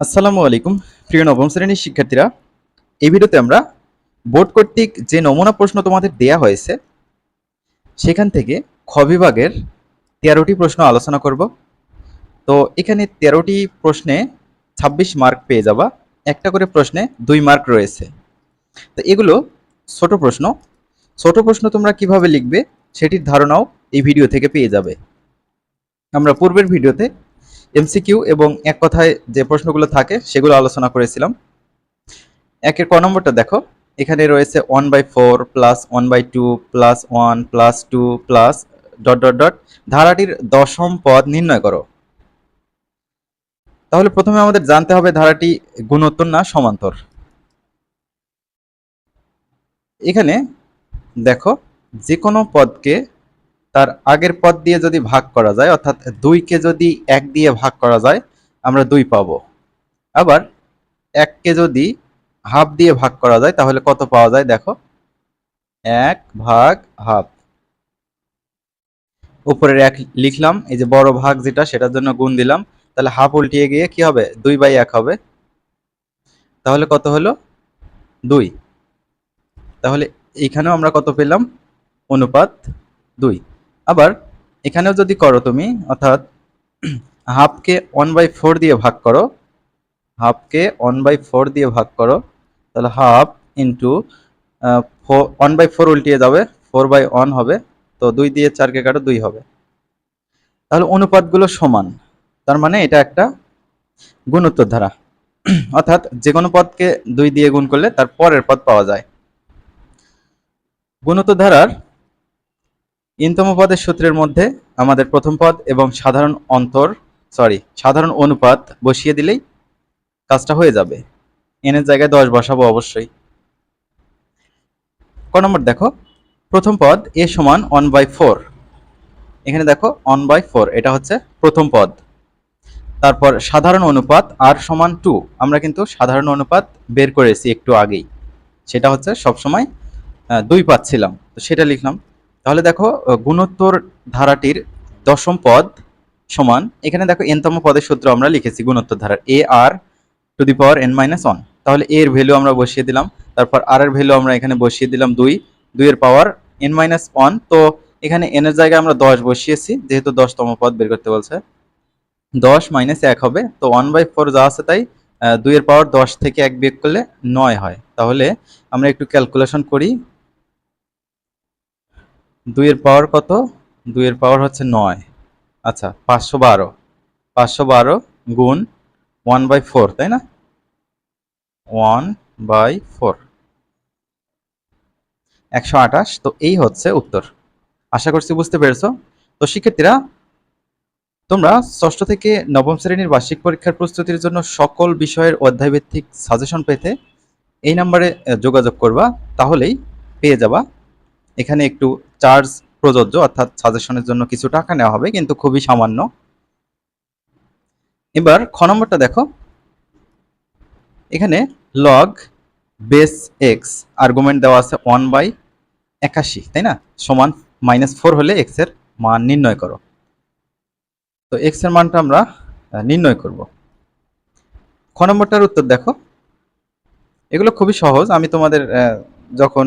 আসসালামু আলাইকুম। প্রিয় নবম শ্রেণির শিক্ষার্থীরা, এই ভিডিওতে আমরা বোর্ড কর্তৃক যে নমুনা প্রশ্ন তোমাদের দেয়া হয়েছে, সেখান থেকে খ বিভাগের তেরোটি প্রশ্ন আলোচনা করব। তো এখানে তেরোটি প্রশ্নে ২৬ মার্ক পেয়ে যাবা, একটা করে প্রশ্নে দুই মার্ক রয়েছে। তো এগুলো ছোট প্রশ্ন। ছোট প্রশ্ন তোমরা কীভাবে লিখবে, সেটির ধারণাও এই ভিডিও থেকে পেয়ে যাবে। আমরা পূর্বের ভিডিওতে এমসিকিউ এবং এক কথায় যে প্রশ্নগুলো থাকে সেগুলো আলোচনা করেছিলাম। একের ক নম্বরটা দেখো। এখানে রয়েছে one by four plus one by two plus one plus two plus dot dot dot ধারাটির দশম পদ নির্ণয় করো। তাহলে প্রথমে আমাদের জানতে হবে ধারাটি গুণোত্তর না সমান্তর। এখানে দেখো যে কোনো পদকে তার আগের পদ দিয়ে যদি ভাগ করা যায়, অর্থাৎ দুইকে যদি এক দিয়ে ভাগ করা যায়, আমরা দুই পাবো। আবার এককে যদি হাফ দিয়ে ভাগ করা যায়, তাহলে কত পাওয়া যায় দেখো? এক ভাগ হাফ উপরের এক লিখলাম, এই যে বড় ভাগ যেটা, সেটার জন্য গুণ দিলাম। তাহলে হাফ উল্টিয়ে গিয়ে কি হবে? দুই বাই এক হবে। তাহলে কত হলো? দুই। তাহলে এখানেও আমরা কত পেলাম? অনুপাত দুই। আবার এখানেও যদি করো তুমি, অর্থাৎ হাফকে ওয়ান বাই ফোর দিয়ে ভাগ করো হাফকে ওয়ান বাই ফোর দিয়ে ভাগ করো, তাহলে half into one by four উল্টিয়ে যাবে ফোর বাই ওয়ান হবে, তো দুই দিয়ে চারকে কাটো দুই হবে। তাহলে অনুপাতগুলো সমান, তার মানে এটা একটা গুণোত্তর ধারা। অর্থাৎ যে কোনো পদকে দুই দিয়ে গুণ করলে তার পরের পদ পাওয়া যায়। গুণোত্তর ধারার ইনতম পদের সূত্রের মধ্যে আমাদের প্রথম পদ এবং সাধারণ অন্তর সরি সাধারণ অনুপাত বসিয়ে দিলেই কাজটা হয়ে যাবে। এনের জায়গায় দশ বসাবো অবশ্যই। ক নম্বর দেখো, প্রথম পদ এ সমান ওয়ান বাই ফোর এখানে দেখো ওয়ান বাই ফোর এটা হচ্ছে প্রথম পদ। তারপর সাধারণ অনুপাত আর সমান টু আমরা কিন্তু সাধারণ অনুপাত বের করেছি একটু আগেই। সেটা হচ্ছে সবসময় দুই পাচ্ছিলাম তো সেটা লিখলাম। তাহলে দেখো গুণোত্তর ধারাটির দশম পদ সমান, এখানে দেখো এনতম পদের সূত্র আমরা লিখেছি, গুণোত্তর ধারার A R to the power N minus one তাহলে এর ভ্যালু আমরা বসিয়ে দিলাম, তারপর আর এর ভ্যালু আমরা এখানে বসিয়ে দিলাম দুই দুইয়ের পাওয়ার এন মাইনাস ওয়ান তো এখানে এন এর জায়গায় আমরা দশ বসিয়েছি, যেহেতু দশতম পদ বের করতে বলছে। দশ মাইনাস এক হবে, তো ওয়ান বাই ফোর যা আছে তাই দুইয়ের পাওয়ার দশ থেকে এক বিয়োগ করলে নয় হয়। তাহলে আমরা একটু ক্যালকুলেশন করি দুইয়ের পাওয়ার কত? দুইয়ের পাওয়ার হচ্ছে নয়। আচ্ছা পাঁচশো বারো। পাঁচশো বারো গুণ ওয়ান বাই ফোর তাই না? ওয়ান বাই ফোর একশো আঠাশ, তো এই হচ্ছে উত্তর। আশা করছি বুঝতে পেরেছ। তো শিক্ষার্থীরা, তোমরা ষষ্ঠ থেকে নবম শ্রেণির বার্ষিক পরীক্ষার প্রস্তুতির জন্য সকল বিষয়ের অধ্যায়ভিত্তিক সাজেশন পেতে এই নাম্বারে যোগাযোগ করবা, তাহলেই পেয়ে যাবা। এখানে একটু চার্জ প্রযোজ্য, অর্থাৎ সাজেশনের জন্য কিছু টাকা নেওয়া হবে, কিন্তু খুবই সামান্য। এবার খ নম্বরটা দেখো। এখানে লগ বেস এক্স আর্গুমেন্ট দেওয়া আছে ওয়ান বাই একাশি, তাই না? সমান মাইনাস ফোর হলে এক্সের মান নির্ণয় করো। তো এক্সের মানটা আমরা নির্ণয় করব। খ নম্বরটার উত্তর দেখো। এগুলো খুবই সহজ। আমি তোমাদের যখন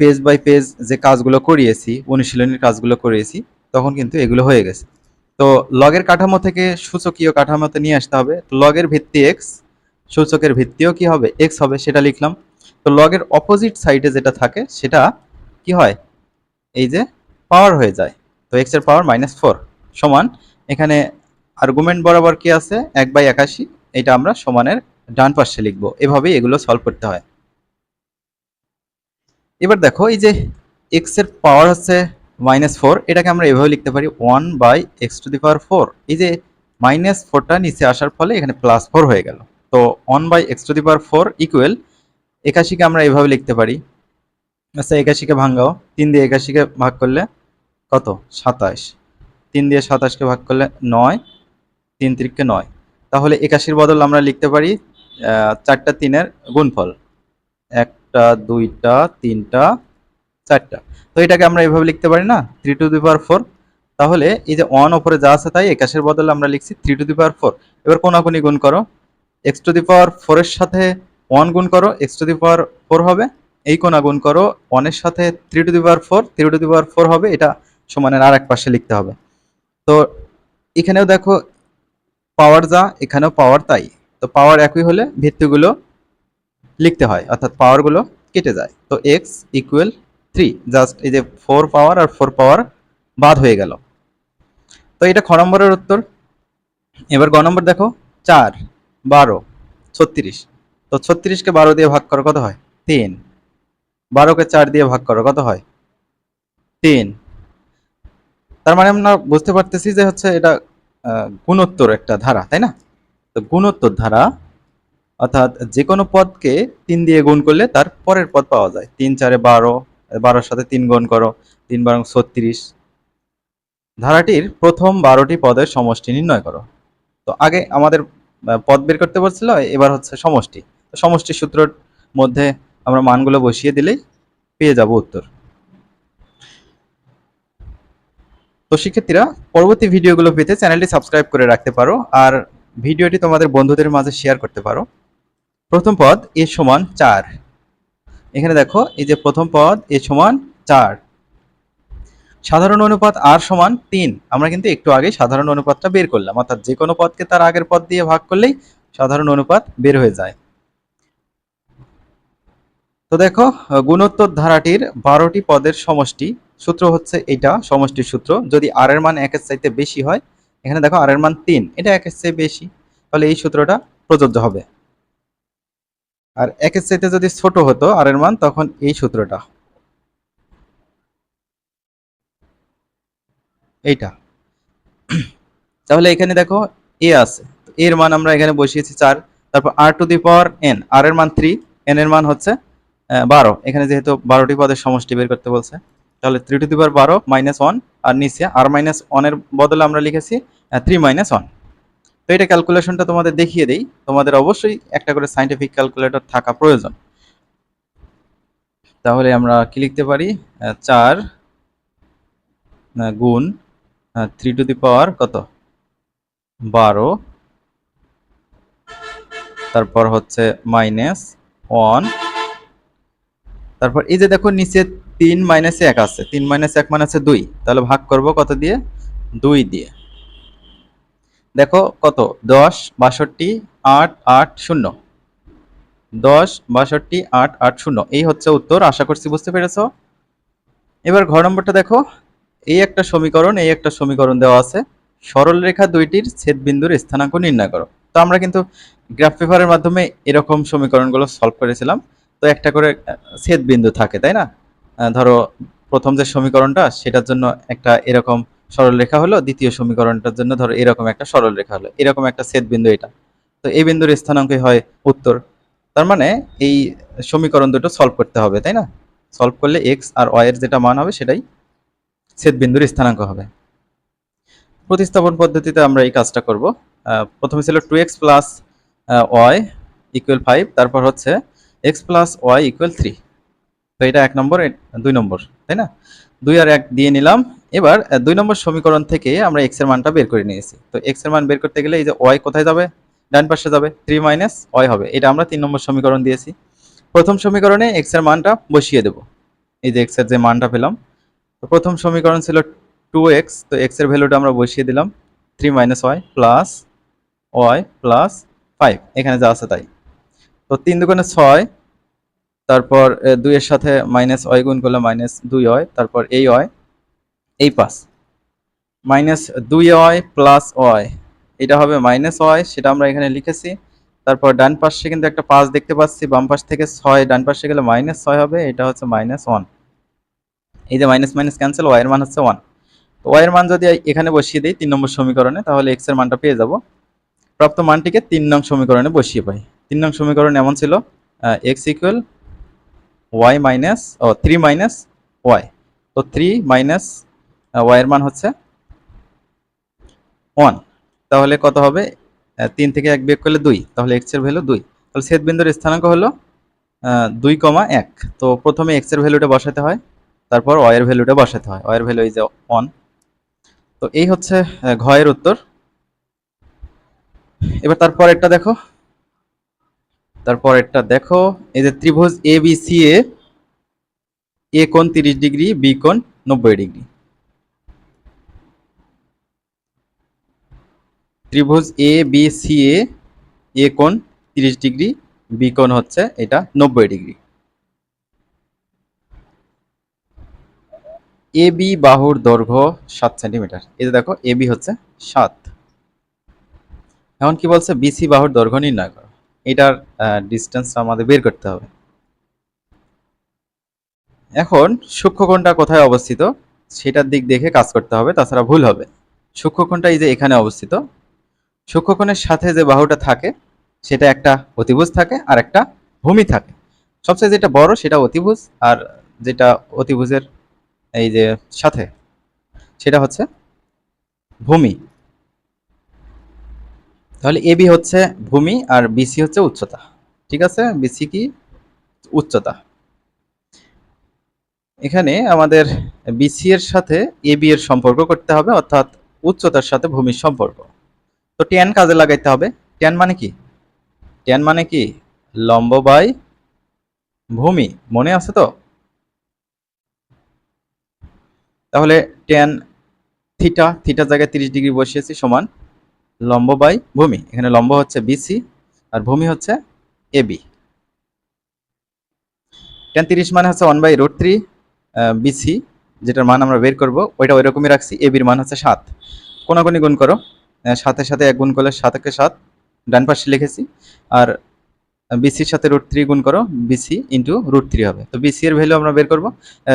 পেজ বাই পেজ যে কাজগুলো করিয়েছি, অনুশীলনের কাজগুলো করিয়েছি, তখন কিন্তু এগুলো হয়ে গেছে। তো লগের কাঠামো থেকে সূচকীয় কাঠামোতে নিয়ে আসতে হবে। তো লগের ভিত্তি এক্স সূচকের ভিত্তিও কি হবে? এক্স হবে, সেটা লিখলাম। তো লগের অপোজিট সাইডে যেটা থাকে, সেটা কি হয়? এই যে পাওয়ার হয়ে যায়। তো এক্সের পাওয়ার মাইনাস ফোর সমান, এখানে আর্গুমেন্ট বরাবর কি আছে? এক বাই একাশি, এটা আমরা সমানের ডান পাশে লিখব। এভাবেই এগুলো সলভ করতে হয়। এবার দেখো, এই যে এক্সের পাওয়ার হচ্ছে মাইনাস ফোর এটাকে আমরা এভাবে লিখতে পারি one by X to the power four এই যে মাইনাস ফোরটা নিচে আসার ফলে এখানে প্লাস ফোর হয়ে গেল। তো one by X to the power four equal একাশিকে আমরা এভাবে লিখতে পারি। আচ্ছা একাশিকে ভাঙাও। তিন দিয়ে একাশিকে ভাগ করলে কত? সাতাশ। তিন দিয়ে সাতাশকে ভাগ করলে নয়। তিন তিরিককে নয়। তাহলে একাশির বদল আমরা লিখতে পারি চারটা তিনের গুণফল। একটা, দুইটা, তিনটা, চারটা। তো এটাকে আমরা এভাবে লিখতে পারি না? Three to the power four তাহলে এই যে ওয়ান ওপরে যা আছে তাই একাশের বদলে আমরা লিখছি three to the power four এবার কোনাকুনি গুণ করো। এক্স টু দি পাওয়ার ফোরের সাথে ওয়ান গুণ করো X to the power four হবে। এই কোনা গুণ করো ওয়ানের সাথে three to the power four three to the power four হবে। এটা সমানের আর এক পাশে লিখতে হবে। তো এখানেও দেখো পাওয়ার যা, এখানেও পাওয়ার তাই। তো পাওয়ার একই হলে ভিত্তিগুলো লিখতে হয়, অর্থাৎ পাওয়ারগুলো কেটে যায়। তো এক্স ইকুয়াল থ্রি জাস্ট এই যে ফোর পাওয়ার আর ফোর পাওয়ার বাদ হয়ে গেল। তো এটা খ নম্বরের উত্তর। এবার গ নম্বর দেখো, চার, বারো, ছত্রিশ। তো ছত্রিশকে বারো দিয়ে ভাগ করো কত হয়? তিন। বারোকে চার দিয়ে ভাগ করো কত হয়? তিন। তার মানে আমরা বুঝতে পারতেছি যে হচ্ছে এটা গুণোত্তর একটা ধারা, তাই না? তো গুণোত্তর ধারা অর্থাৎ যে কোনো পদকে তিন দিয়ে গুণ করলে তার পরের পদ পাওয়া যায়। তিন চারে বারো, বারোর সাথে তিন গুণ করো, তিন বারং ছত্রিশ। ধারাটির প্রথম বারোটি পদের সমষ্টি নির্ণয় করো। তো আগে আমাদের পদ বের করতে বলছিল, এবার হচ্ছে সমষ্টি। তো সমষ্টি সূত্রের মধ্যে আমরা মানগুলো বসিয়ে দিলেই পেয়ে যাব উত্তর। তো শিক্ষার্থীরা, পরবর্তী ভিডিওগুলো পেতে চ্যানেলটি সাবস্ক্রাইব করে রাখতে পারো, আর ভিডিওটি তোমাদের বন্ধুদের মাঝে শেয়ার করতে পারো। প্রথম পদ এ সমান চার। এখানে দেখো, এই যে প্রথম পদ এ সমান চার। সাধারণ অনুপাত আর সমান তিন। আমরা কিন্তু একটু আগে সাধারণ অনুপাতটা বের করলাম। অর্থাৎ যে কোনো পদকে তার আগের পদ দিয়ে ভাগ করলেই সাধারণ অনুপাত বের হয়ে যায়। তো দেখো, গুণোত্তর ধারাটির বারোটি পদের সমষ্টি, সূত্র হচ্ছে এটা, সমষ্টির সূত্র। যদি আর এর মান একের চাইতে বেশি হয়, এখানে দেখো আর এর মান তিন। এটা একের চেয়ে বেশি। তাহলে এই সূত্রটা প্রযোজ্য হবে। আর একের চাইতে যদি ছোট হতো আর এর মান, তখন এই সূত্রটা। এইটা। তাহলে এখানে দেখো, এ আছে। এর মান আমরা এখানে বসিয়েছি চার, তারপর আর টু দি পাওয়ার এন, আর এর মান থ্রি, এন এর মান হচ্ছে বারো। এখানে যেহেতু বারোটি পদের সমষ্টি বের করতে বলছে, তাহলে থ্রি টু দি পাওয়ার বারো মাইনাস ওয়ান, আর নিচে আর মাইনাস ওয়ানের বদলে আমরা লিখেছি থ্রি মাইনাস ওয়ান। তো এটা ক্যালকুলেশনটা তোমাদের দেখিয়ে দেই। তোমাদের অবশ্যই একটা করে সাইন্টিফিক ক্যালকুলেটর থাকা প্রয়োজন। তাহলে আমরা কি লিখতে পারি? চার গুণ থ্রি টু দি পাওয়ার কত? বারো। তারপর হচ্ছে মাইনাস ওয়ান তারপর এই যে দেখো নিচে তিন মাইনাসে এক আছে। তিন মাইনাস এক আছে দুই। তাহলে ভাগ করব কত দিয়ে? দুই দিয়ে। দেখো কত? দশ, বাষট্টি, আট আট, শূন্য। দশ, বাষট্টি, আট আট, শূন্য। এই হচ্ছে উত্তর, আশা করছি বুঝতে পেরেছ? এবার ঘর নম্বরটা দেখো। এই একটা সমীকরণ, এই একটা সমীকরণ দেওয়া আছে। সরল রেখা দুইটির ছেদবিন্দুর স্থানাঙ্ক নির্ণয় করো। তো আমরা কিন্তু গ্রাফ পেপারের মাধ্যমে এরকম সমীকরণগুলো সলভ করেছিলাম। তো একটা করে ছেদ বিন্দু থাকে, তাই না? ধরো প্রথম যে সমীকরণটা, সেটার জন্য একটা এরকম সরল রেখা হলো দ্বিতীয় সমীকরণটার জন্য, ধরো এরকম একটা সরল রেখা হলো, এরকম একটা ছেদ বিন্দু এটা। তো এই বিন্দুর স্থানাঙ্কই হয় উত্তর। তার মানে এই সমীকরণ দুটো সলভ করতে হবে, তাই না? সলভ করলে এক্স আর ওয়াই এর যেটা মান হবে সেটাই ছেদ বিন্দুর স্থানাঙ্ক হবে। প্রতিস্থাপন পদ্ধতিতে আমরা এই কাজটা করব। প্রথমে ছিল two X plus Y equal five তারপর হচ্ছে X plus Y equal three তো এটা এক নম্বর দুই নম্বর, তাই না? দুই আর এক দিয়ে নিলাম। এবার দুই নম্বর সমীকরণ থেকে আমরা এক্সের মানটা বের করে নিয়েছি। তো এক্সের মান বের করতে গেলে এই যে ওয়াই কোথায় যাবে? ডান পাশে যাবে। থ্রি মাইনাস ওয়াই হবে। এটা আমরা তিন নম্বর সমীকরণ দিয়েছি। প্রথম সমীকরণে এক্সের মানটা বসিয়ে দেব। এই যে এক্সের যে মানটা পেলাম। তো প্রথম সমীকরণ ছিল টু এক্স তো এক্সের ভ্যালুটা আমরা বসিয়ে দিলাম। Three minus Y plus Y plus five এখানে যা আছে তাই। তো তিন দুগুণে ছয়, তারপর দুইয়ের সাথে মাইনাস ওয়াই গুণ করলে মাইনাস দুই হয় তারপর এই ওয়াই এই পাঁচ। মাইনাস দুই ওয়াই প্লাস ওয়াই, এটা হবে মাইনাস ওয়াই, সেটা আমরা এখানে লিখেছি। তারপর ডান পাশে কিন্তু একটা পাঁচ দেখতে পাচ্ছি, বাম পাশ থেকে ছয়, ডান পাশে গেলে মাইনাস ছয় হবে, এটা হচ্ছে মাইনাস ওয়ান। এই যে মাইনাস মাইনাস ক্যান্সেল, ওয়াই এর মান হচ্ছে ওয়ান। তো ওয়াই এর মান যদি এখানে বসিয়ে দিই, তিন নম্বর সমীকরণে, তাহলে এক্সের মানটা পেয়ে যাব। প্রাপ্ত মানটিকে তিন নং সমীকরণে বসিয়ে পাই। তিন নং সমীকরণ এমন ছিল এক্স ইকুয়াল ওয়াই মাইনাস, ও, থ্রি মাইনাস ওয়াই। তো থ্রি মাইনাস ওয়াই এর মান হচ্ছে ওয়ান তাহলে কত হবে? তিন থেকে এক বিয়োগ করলে দুই। তাহলে এক্সের ভ্যালু দুই। তাহলে ছেদ বিন্দুর স্থানাঙ্ক হলো দুই কমা এক। তো প্রথমে এক্সের ভ্যালুটা বসাতে হয় তারপর ওয়াই এর ভ্যালুটা বসাতে হয়। ওয়াই এর ভ্যালু এই যে ওয়ান তো এই হচ্ছে আহ, ঘ এর উত্তর। এবার তারপর একটা দেখো। তারপর একটা দেখো এই যে ত্রিভুজ এ বি সি এ কোণ তিরিশ ডিগ্রি বি কোণ নব্বই ডিগ্রি। ত্রিভুজ এ বি সি এ এ তিরিশ ডিগ্রি বি কোণ হচ্ছে এটা নব্বই ডিগ্রি। এ বি বাহুর দৈর্ঘ্য সাত সেন্টিমিটার। এই দেখো এ বি হচ্ছে সাত। এখন কি বলছে? বিসি বাহুর দৈর্ঘ্য নির্ণয় করো। এটার ডিস্টেন্স আমাদের বের করতে হবে। এখন সূক্ষ্মকোণটা কোথায় অবস্থিত? সেটার দিক দেখে কাজ করতে হবে, তাছাড়া ভুল হবে। সূক্ষ্মকোণটা এই যে এখানে অবস্থিত সূক্ষ্মকোণের সাথে যে বাহুটা থাকে, সেটা একটা অতিভুজ থাকে আর একটা ভূমি থাকে। সবচেয়ে যেটা বড় সেটা অতিভুজ আর যেটা অতিভুজের এই যে সাথে, সেটা হচ্ছে ভূমি। তাহলে এবি হচ্ছে ভূমি আর বিসি হচ্ছে উচ্চতা। ঠিক আছে? বিসি কি? উচ্চতা। এখানে আমাদের বিসি এর সাথে এবি এর সম্পর্ক করতে হবে, অর্থাৎ উচ্চতার সাথে ভূমির সম্পর্ক। তো টেন কাজে লাগাইতে হবে। টেন মানে কি? টেন মানে কি? লম্ব বাই ভূমি। মনে আছে তো? তাহলে টেন থিটা থিটার জায়গায় তিরিশ ডিগ্রি বসিয়েছি সমান লম্ব বাই ভূমি। এখানে লম্ব হচ্ছে বিসি আর ভূমি হচ্ছে এবি টেন তিরিশ মানে হচ্ছে one by root three BC যেটার মান আমরা বের করব, ওইটা ওই রাখছি এবির মান হচ্ছে সাত। কোনাগুনি গুণ করো। সাতের সাথে এক গুণ করলে সাতকে সাত, ডান পাশে লিখেছি। আর বিসির সাথে রুট থ্রি গুণ করো বিসি ইন্টু রুট থ্রি হবে। তো বিসি এর ভ্যালু আমরা বের করব।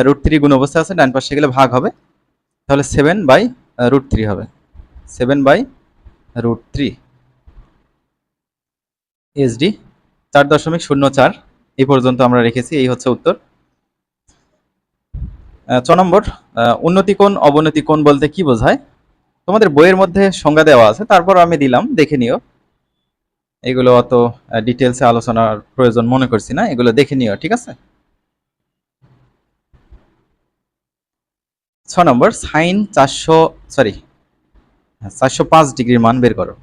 রুট থ্রি গুণ অবস্থা আছে, ডান পাশে গেলে ভাগ হবে। তাহলে সেভেন বাই রুট থ্রি হবে। Seven by root three SD চার দশমিক শূন্য চার, এই পর্যন্ত আমরা রেখেছি, এই হচ্ছে উত্তর। ছ নম্বর উন্নতি কোণ, অবনতি কোণ বলতে কি বোঝায়? তোমাদের বইয়ের মধ্যে সংজ্ঞা দেওয়া আছে, তারপর আমি দিলাম, দেখে নিও। এগুলো অত ডিটেলসে আলোচনার প্রয়োজন মনে করছি না, এগুলো দেখে নিও, ঠিক আছে? ছ নম্বর, সাইন চারশো সরি চারশো পাঁচ ডিগ্রির মান বের করো।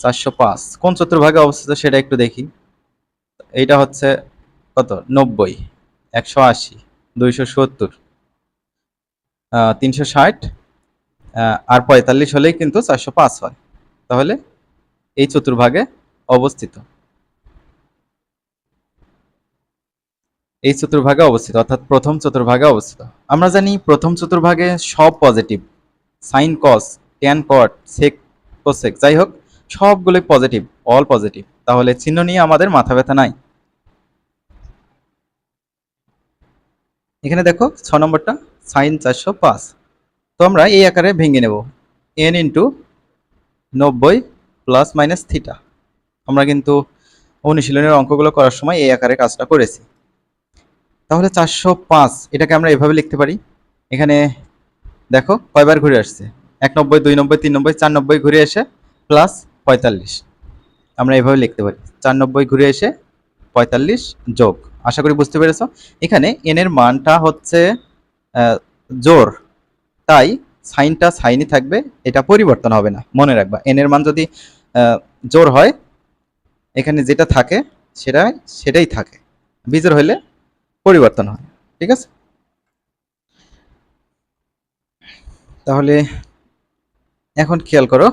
চারশো পাঁচ, কোন চতুর্ভাগে অবস্থিত সেটা একটু দেখি। এইটা হচ্ছে কত? নব্বই, একশো আশি, দুইশো সত্তর তিনশো ষাট আর পঁয়তাল্লিশ হলেই কিন্তু চারশো পাঁচ হয়। তাহলে এই চতুর্ভাগে অবস্থিত। এই চতুর্ভাগে অবস্থিত, অর্থাৎ প্রথম চতুর্ভাগে অবস্থিত। আমরা জানি প্রথম চতুর্ভাগে সব positive sine cos tan cot sec cosec যাই হোক, সবগুলোই পজিটিভ অল পজিটিভ তাহলে চিহ্ন নিয়ে আমাদের মাথা ব্যথা নাই। এখানে দেখো, ছ নম্বরটা সাইন চারশো পাঁচ। তো আমরা এই আকারে ভেঙে নেব। এন ইন্টু নব্বই প্লাস মাইনাস থিটা আমরা কিন্তু অনুশীলনের অঙ্কগুলো করার সময় এই আকারে কাজটা করেছি। তাহলে চারশো পাঁচ, এটাকে আমরা এভাবে লিখতে পারি। এখানে দেখো, কয়বার ঘুরে আসছে? এক নব্বই দুই নব্বই তিন নব্বই চার নব্বই ঘুরে এসে প্লাস পঁয়তাল্লিশ। আমরা এভাবে লিখতে পারি। চার নব্বই ঘুরে এসে পঁয়তাল্লিশ যোগ। আশা করি বুঝতে পেরেছ? এখানে এন এর মানটা হচ্ছে জোর তাই সাইনটা সাইনই থাকবে, এটা পরিবর্তন হবে না, মনে রাখবা। এন এর মান যদি জোর হয়, এখানে যেটা থাকে, সেটা, সেটাই থাকে। বিজোর হলে পরিবর্তন হয়, ঠিক আছে? তাহলে এখন খেয়াল করো,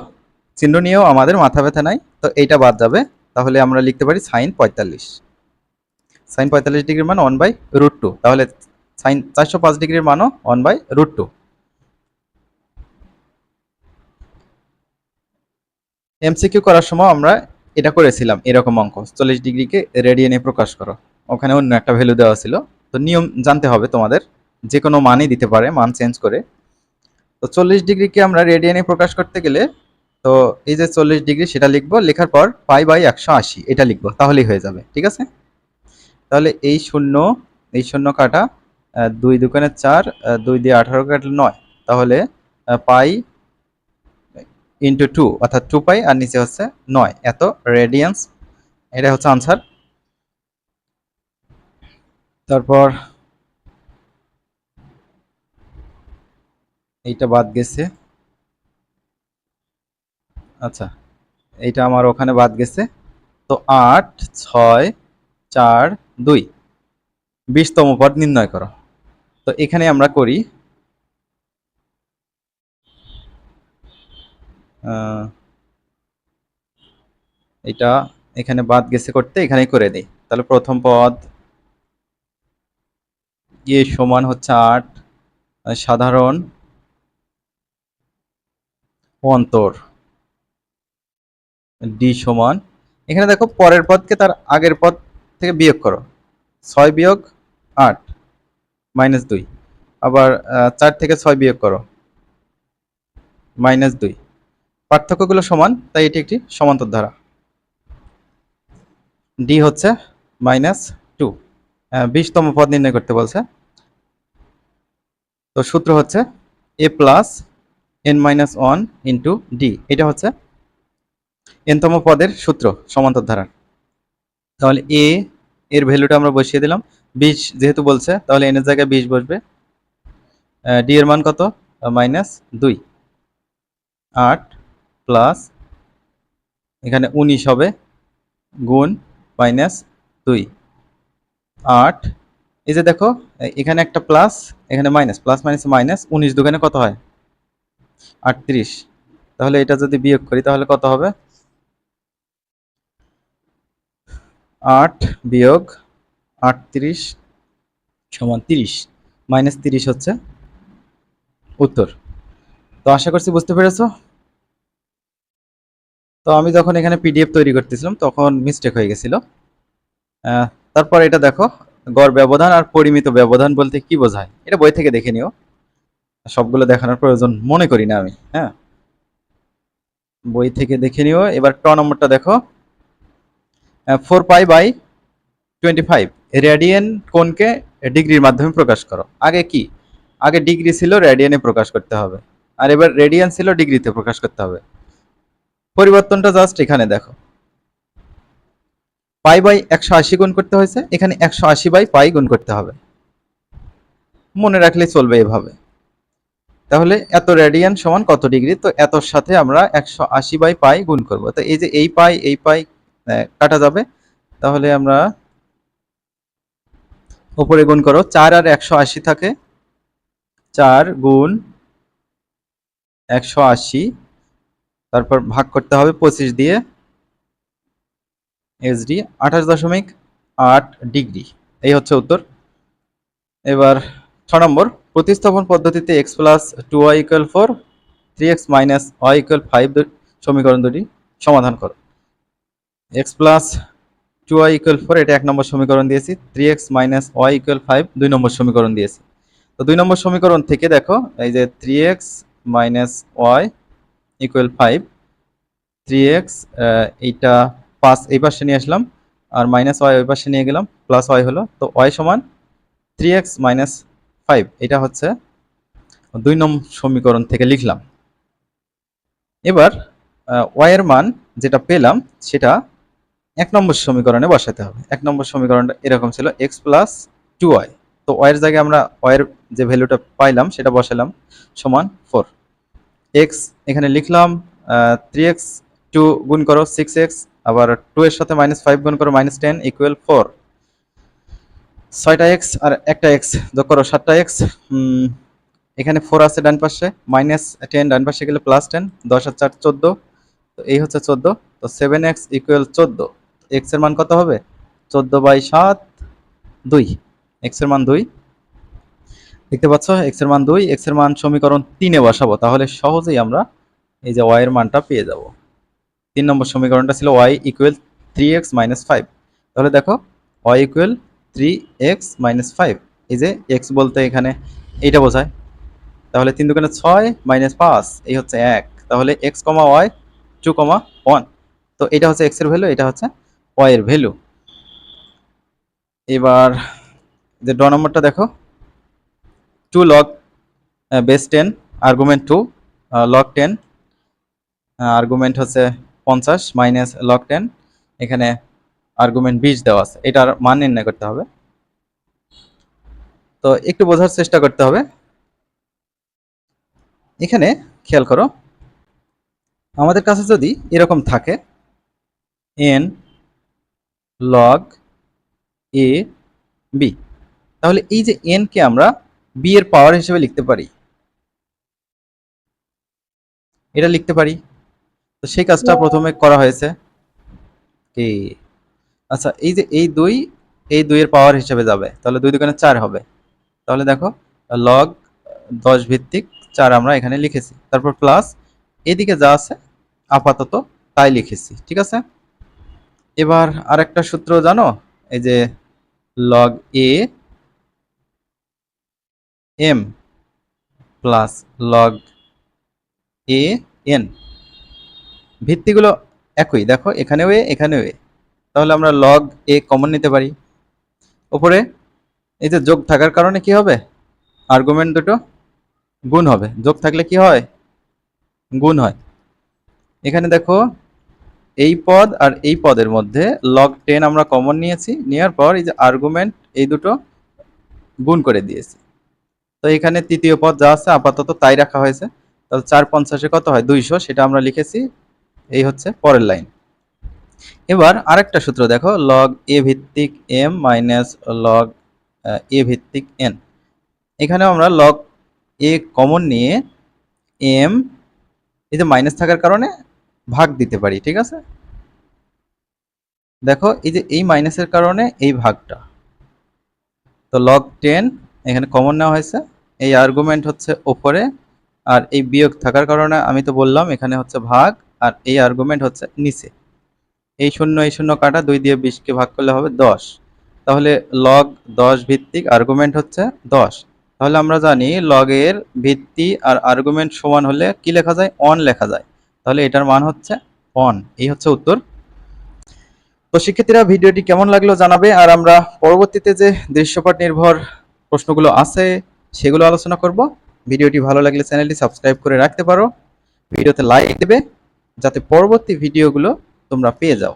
চিহ্ন নিয়েও আমাদের মাথা ব্যথা নাই, তো এইটা বাদ যাবে। তাহলে আমরা লিখতে পারি সাইন পঁয়তাল্লিশ। সাইন পঁয়তাল্লিশ ডিগ্রির মান ওয়ান বাই রুট টু তাহলে সাইন চারশো পাঁচ ডিগ্রির মানও one by root two MCQ করার সময় আমরা এটা করেছিলাম, এরকম অঙ্ক। চল্লিশ ডিগ্রিকে রেডিয়ানে প্রকাশ করো। ওখানে অন্য একটা ভ্যালু দেওয়া ছিল। তো নিয়ম জানতে হবে তোমাদের, যে কোনো মানই দিতে পারে, মান চেঞ্জ করে। তো চল্লিশ ডিগ্রিকে আমরা রেডিয়ানে প্রকাশ করতে গেলে, তো এই যে চল্লিশ ডিগ্রি সেটা লিখব, লেখার পর পাই বাই একশো আশি, এটা লিখব, তাহলেই হয়ে যাবে, ঠিক আছে? তাহলে এই শূন্য এই শূন্য কাটা দুই দোকানে চার দুই দিয়ে আঠারো কাটলে নয়। তাহলে পাই ইন্টু টু অর্থাৎ টু পাই আর নিচে হচ্ছে নয়। এত রেডিয়ান্স এটা হচ্ছে আনসার তারপর এইটা বাদ গেছে। আচ্ছা এইটা আমার ওখানে বাদ গেছে। তো আট, ছয়, চার, দুই। বিশতম পদ নির্ণয় করো। তো এখানে আমরা করি এটা এখানে বাদ গেছে করতে, এখানেই করে দিই। তাহলে প্রথম পদ এ সমান হচ্ছে আট সাধারণ অন্তর ডি সমান। এখানে দেখো পরের পদকে তার আগের পদ থেকে বিয়োগ করো। ছয় বিয়োগ আট, মাইনাস দুই। আবার চার থেকে ছয় বিয়োগ করো, মাইনাস দুই। পার্থক্যগুলো সমান, তাই এটি একটি সমান্তর ধারা। ডি হচ্ছে মাইনাস টু বিশতম পদ নির্ণয় করতে বলছে। তো সূত্র হচ্ছে A plus N minus one into D এটা হচ্ছে এনতম পদের সূত্র, সমান্তর ধারার। তাহলে এ এর ভ্যালুটা আমরা বসিয়ে দিলাম। বিশ যেহেতু বলছে, তাহলে এনের জায়গায় বিশ বসবে। ডি এর মান কত? মাইনাস দুই। আট প্লাস এখানে উনিশ হবে, গুণ মাইনাস দুই। আট, এই যে দেখো, এখানে একটা প্লাস, এখানে মাইনাস, প্লাস মাইনাস মাইনাস, উনিশ দোকানে কত হয়? আটত্রিশ। তাহলে এটা যদি বিয়োগ করি, তাহলে কত হবে? আট বিয়োগ আটত্রিশ সমান তিরিশ। মাইনাস তিরিশ হচ্ছে উত্তর। তো আশা করছি বুঝতে পেরেছ? তো আমি যখন এখানে পিডিএফ তৈরি করতেছিলাম, তখন মিস্টেক হয়ে গেছিল। তারপর এটা দেখো, গড় ব্যবধান আর পরিমিত ব্যবধান বলতে কি বোঝায়? এটা বই থেকে দেখে নিও। সবগুলো দেখানোর প্রয়োজন মনে করি না আমি হ্যাঁ। বই থেকে দেখে নিও। এবার ট নম্বরটা দেখো। Four pi by twenty five radian কোনকে ডিগ্রির মাধ্যমে প্রকাশ করো। আগে কি? আগে ডিগ্রি ছিল রেডিয়ানে প্রকাশ করতে হবে। আর এবার রেডিয়ান ছিল ডিগ্রিতে প্রকাশ করতে হবে। পরিবর্তনটা জাস্ট এখানে দেখো। পাই বাই একশো আশি গুণ করতে হয়েছে, এখানে একশো আশি বাই পাই গুণ করতে হবে। মনে রাখলে চলবে এভাবে। তাহলে এত রেডিয়ান সমান কত ডিগ্রি? তো এতর সাথে আমরা একশো আশি বাই পাই গুণ করব। তো এই যে এই পাই এই পাই কাটা যাবে। তাহলে আমরা উপরে গুণ করো, চার আর একশো আশি থাকে। চার গুণ একশো আশি তারপর ভাগ করতে হবে পঁচিশ দিয়ে এসডি আঠাশ দশমিক আট ডিগ্রি। এই হচ্ছে উত্তর। এবার ছ নম্বর, প্রতিস্থাপন পদ্ধতিতে X plus two Y equal four three X minus Y equal five সমীকরণ দুটি সমাধান করো। X plus two Y equal four এটা এক নম্বর সমীকরণ দিয়েছি three X minus Y equal five দুই নম্বর সমীকরণ দিয়েছি। তো দুই নম্বর সমীকরণ থেকে দেখো, এই যে three X minus Y equal five three X এইটা পাঁচ এই পাশে নিয়ে আসলাম, আর মাইনাস ওয়াই ওই পাশে নিয়ে গেলাম প্লাস ওয়াই হলো, তো ওয়াই সমান থ্রি এক্স মাইনাস ফাইভ এটা হচ্ছে দুই নম্বর সমীকরণ থেকে লিখলাম। এবার ওয়াই এর মান যেটা পেলাম, সেটা এক নম্বর সমীকরণে বসাতে হবে। এক নম্বর সমীকরণটা এরকম ছিল এক্স প্লাস টু ওয়াই তো ওয়াইয়ের জায়গায় আমরা ওয়াইয়ের যে ভ্যালুটা পাইলাম, সেটা বসালাম, সমান ফোর এক্স এখানে লিখলাম থ্রি এক্স টু গুণ করো সিক্স এক্স আবার টু এর সাথে মাইনাস ফাইভ গুণ করো মাইনাস টেন ইকুয়াল ফোর ছয়টা এক্স আর একটা এক্স যোগ করো সাতটা এক্স এখানে ফোর আছে ডান পাশে মাইনাস টেন ডান পাশে গেলে প্লাস টেন দশ আর চার চোদ্দ, তো এই হচ্ছে চোদ্দ, তো সেভেন এক্স ইকুয়াল চোদ্দ এক্সের মান কত হবে? চোদ্দ বাই সাত, দুই এক্সের মান দুই। দেখতে পাচ্ছ এক্সের মান দুই এক্সের মান সমীকরণ তিনে বসাবো। তাহলে সহজেই আমরা এই যে ওয়াই এর মানটা পেয়ে যাব। তিন নম্বর সমীকরণটা ছিল Y equal three X minus five তাহলে দেখো Y equal three X minus five এই যে এক্স বলতে এখানে এইটা বোঝায়। তাহলে তিন দোকানে ছয় মাইনাস পাঁচ, এই হচ্ছে এক। তাহলে X comma Y two comma one তো এটা হচ্ছে এক্সের ভ্যালু এটা হচ্ছে ওয়াই এর ভ্যালু এবার যে ড নম্বরটা দেখো two log base ten argument two log ten argument হচ্ছে পঞ্চাশ মাইনাস লগ টেন এখানে আর্গুমেন্ট বিশ দেওয়া আছে। এটার মান নির্ণয় করতে হবে। তো একটু বোঝার চেষ্টা করতে হবে। এখানে খেয়াল করো, আমাদের কাছে যদি এরকম থাকে এন লগ এ বি তাহলে এই যে এন কে আমরা বি এর পাওয়ার হিসেবে লিখতে পারি। এটা লিখতে পারি। তো সেই কাজটা প্রথমে করা হয়েছে। কি? আচ্ছা এই যে এই দুই এই দুইয়ের পাওয়ার হিসেবে যাবে। তাহলে দুই দোকানে চার হবে। তাহলে দেখো লগ দশ ভিত্তিক চার আমরা এখানে লিখেছি। তারপর প্লাস এদিকে যা আছে আপাতত তাই লিখেছি। ঠিক আছে? এবার আরেকটা সূত্র জানো? এই যে log A M plus log A N ভিত্তিগুলো একই, দেখো এখানেও এ এখানেও এ। তাহলে আমরা লগ এ কমন নিতে পারি। উপরে এই যে যোগ থাকার কারণে কি হবে? আর্গুমেন্ট দুটো গুণ হবে। যোগ থাকলে কি হয়? গুণ হয়। এখানে দেখো, এই পদ আর এই পদের মধ্যে লগ টেন আমরা কমন নিয়েছি। নেওয়ার পর এই যে আর্গুমেন্ট এই দুটো গুণ করে দিয়েছি। তো এখানে তৃতীয় পদ যা আছে, আপাতত তাই রাখা হয়েছে। তাহলে চার পঞ্চাশে কত হয়? দুইশো, সেটা আমরা লিখেছি। এই হচ্ছে পরের লাইন। এবার আরেকটা সূত্র দেখো লগ এ ভিত্তিক এম মাইনাস লগ এ ভিত্তিক এন এখানেও আমরা লগ এ কমন নিয়ে এম এই যে মাইনাস থাকার কারণে ভাগ দিতে পারি, ঠিক আছে? দেখো, এই যে এই মাইনাসের কারণে এই ভাগটা। তো লগ টেন এখানে কমন নেওয়া হয়েছে। এই আর্গুমেন্ট হচ্ছে ওপরে আর এই বিয়োগ থাকার কারণে আমি তো বললাম এখানে হচ্ছে ভাগ আর এই আর্গুমেন্ট হচ্ছে নিচে। এই শূন্য এই শূন্য কাটা দুই দিয়ে বিশকে ভাগ করলে হবে দশ। তাহলে লগ দশ ভিত্তিক আর্গুমেন্ট হচ্ছে দশ। তাহলে আমরা জানি লগের ভিত্তি আর আর্গুমেন্ট সমান হলে কি লেখা যায়? অন লেখা যায়। তাহলে এটার মান হচ্ছে অন এই হচ্ছে উত্তর। তো শিক্ষার্থীরা, ভিডিওটি কেমন লাগল জানাবে। আর আমরা পরবর্তীতে যে দৃশ্যপট নির্ভর প্রশ্নগুলো আছে সেগুলো আলোচনা করব। ভিডিওটি ভালো লাগলে চ্যানেলটি সাবস্ক্রাইব করে রাখতে পারো। ভিডিওতে লাইক দেবে, যাতে পরবর্তী ভিডিওগুলো তোমরা পেয়ে যাও।